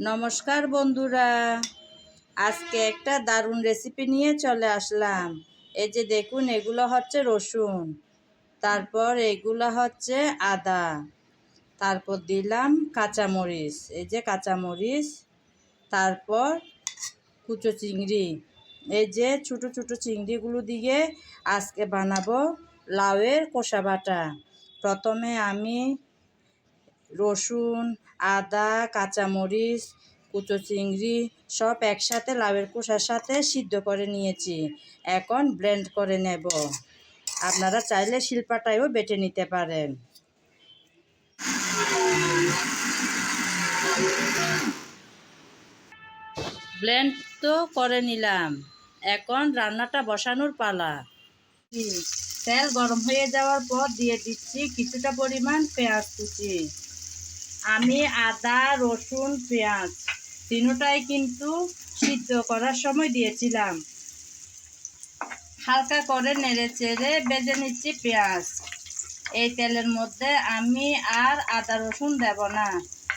নমস্কার বন্ধুরা। আজকে একটা দারুণ রেসিপি নিয়ে চলে আসলাম। এই যে দেখুন, এগুলো হচ্ছে রসুন, তারপর এগুলো হচ্ছে আদা, তারপর দিলাম কাঁচামরিচ, এই যে কাঁচামরিচ, তারপর কুচো চিংড়ি, এই যে ছোটো ছোটো চিংড়িগুলো দিয়ে আজকে বানাবো লাউয়ের কষা বাটা। প্রথমে আমি রসুন, আদা, কাঁচামরিচ, কুচো চিংড়ি সব একসাথে লাউয়ের কোষার সাথে সিদ্ধ করে নিয়েছি। এখন ব্লেন্ড করে নেব। আপনারা চাইলে শিল্পাটাইও বেটে নিতে পারেন। ব্লেন্ড তো করে নিলাম। এখন রান্নাটা বসানোর পালা। তেল গরম হয়ে যাওয়ার পর দিয়ে দিচ্ছি কিছুটা পরিমাণ পেঁয়াজ কুচি। আমি আদা, রসুন, পেঁয়াজ তিনোটাই কিন্তু সিদ্ধ করার সময় দিয়েছিলাম। হালকা করে নেড়ে চেড়ে বেজে নিচ্ছি পেঁয়াজ। এই তেলের মধ্যে আমি আর আদা, রসুন দেব না।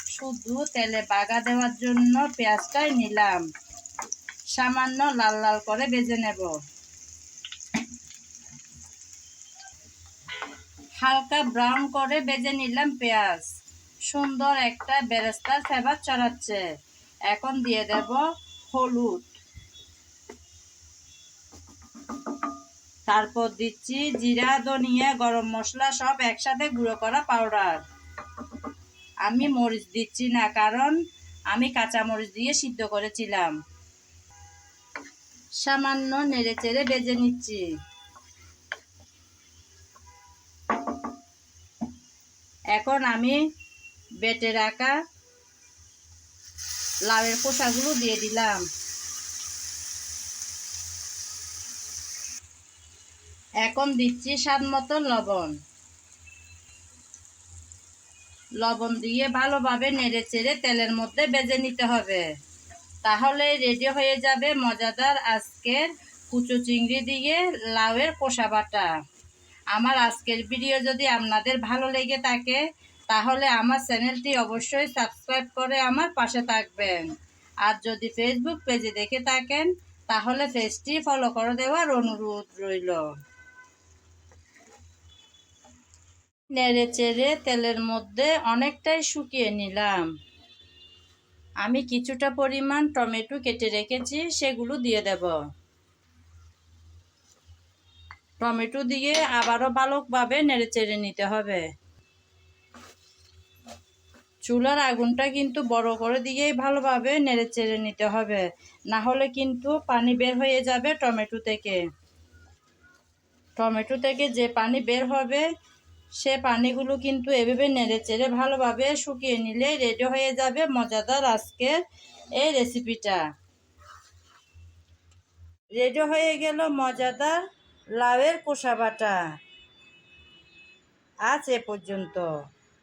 শুধু তেলে বাগা দেওয়ার জন্য পেঁয়াজটাই নিলাম। সামান্য লাল লাল করে বেজে নেব। হালকা ব্রাউন করে বেজে নিলাম পেঁয়াজ। সুন্দর একটা বেরেস্তার ফেভার চড়াচ্ছে। এখন দিয়ে দেব হলুদ। তারপর দিচ্ছি জিরা, ধনিয়া, গরম মশলা, সব একসাথে গুঁড়ো করা পাউডার। আমি মরিচ দিচ্ছি না, কারণ আমি কাঁচা মরিচ দিয়ে সিদ্ধ করেছিলাম। সামান্য নেড়ে চেড়ে বেজে নিচ্ছি। এখন আমি বেটে রাখা লাউয়ের খোসাগুলো দিয়ে দিলাম। এখন দিচ্ছি স্বাদ মতো লবণ। লবণ দিয়ে ভালোভাবে নেড়ে চেড়ে তেলের মধ্যে বেজে নিতে হবে। তাহলে রেডি হয়ে যাবে মজাদার আজকের কুচো চিংড়ি দিয়ে লাউয়ের কষা বাটা। আমার আজকের ভিডিও যদি আপনাদের ভালো লেগে থাকে তাহলে আমার চ্যানেলটি অবশ্যই সাবস্ক্রাইব করে আমার পাশে থাকবেন। আর যদি ফেসবুক পেজে দেখে থাকেন, তাহলে পেজটি ফলো করে দেওয়ার অনুরোধ রইল। নেড়ে চেড়ে তেলের মধ্যে অনেকটাই শুকিয়ে নিলাম। আমি কিছুটা পরিমাণ টমেটো কেটে রেখেছি, সেগুলো দিয়ে দেব। টমেটো দিয়ে আবারও ভালোভাবে নেড়ে চেড়ে নিতে হবে। চুলার আগুনটা কিন্তু বড় করে দিয়েই ভালোভাবে নেড়ে চেড়ে নিতে হবে। না হলে কিন্তু পানি বের হয়ে যাবে টমেটো থেকে। টমেটো থেকে যে পানি বের হবে, সে পানিগুলো কিন্তু এভাবে নেড়ে চেড়ে ভালোভাবে শুকিয়ে নিলে রেডি হয়ে যাবে মজাদার আজকের এই রেসিপিটা। রেডি হয়ে গেল মজাদার লাউয়ের কোষা বাটা আজ এ পর্যন্ত।